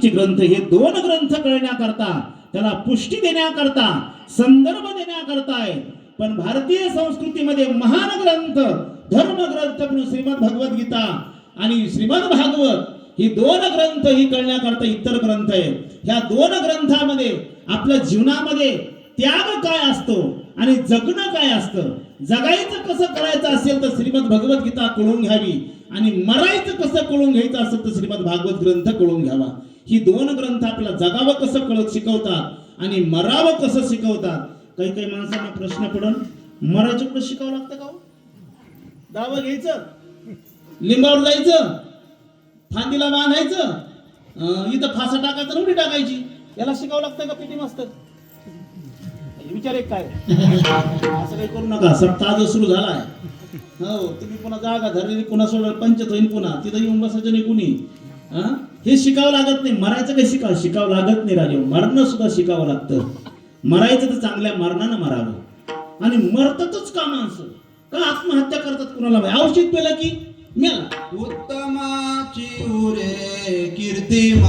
बाकीचे ग्रंथ हे दोन ग्रंथ कळण्याकरता त्याला पुष्टी देण्याकरता संदर्भ देण्याकरता आहे पण भारतीय संस्कृतीमध्ये महान ग्रंथ धर्म ग्रंथ म्हणून श्रीमद भगवद्गीता आणि श्रीमद भागवत ही दोन ग्रंथ ही कळण्याकरता इतर ग्रंथ आहे ह्या दोन ग्रंथामध्ये आपल्या जीवनामध्ये त्याग काय असतो आणि जगणं काय असतं? जगायचं कसं करायचं असेल तर श्रीमद गीता कळून घ्यावी आणि मरायचं कसं कळून घ्यायचं असेल तर श्रीमद भागवत ग्रंथ कळून घ्यावा. ही दोन ग्रंथ आपला जगावं कसं कळत शिकवतात आणि मरावं कसं शिकवतात? काही काही माणसांना प्रश्न पडून मरायचं कुठं शिकावं लागतं का हो? दावा घ्यायचं? लिंबावर जायचं? फांदीला बांधायचं? इथं फासा टाकायचं आणि उडी टाकायची. याला शिकावं लागतं का पिटी मास्तर? विचार एक काय? असं काही करू नका. सप्ताह जो सुरू झालाय. हो तुम्ही पुन्हा जागा धरलेली पुन्हा सोडणार पंचत होईल पुन्हा. तिथं येऊन बसायचं नाही कुणी. हे? शिकावं लागत नाही. मरायचं काही शिकावं शिकावं लागत नाही राजे. मरणं सुद्धा शिकावं लागतं. मरायचं तर चांगल्या मरणानं मरावं. आणि मरतातच का माणसं? का आत्महत्या करतात कुणाला औषध पेला की मेला. उत्तमाची उरे कीर्ती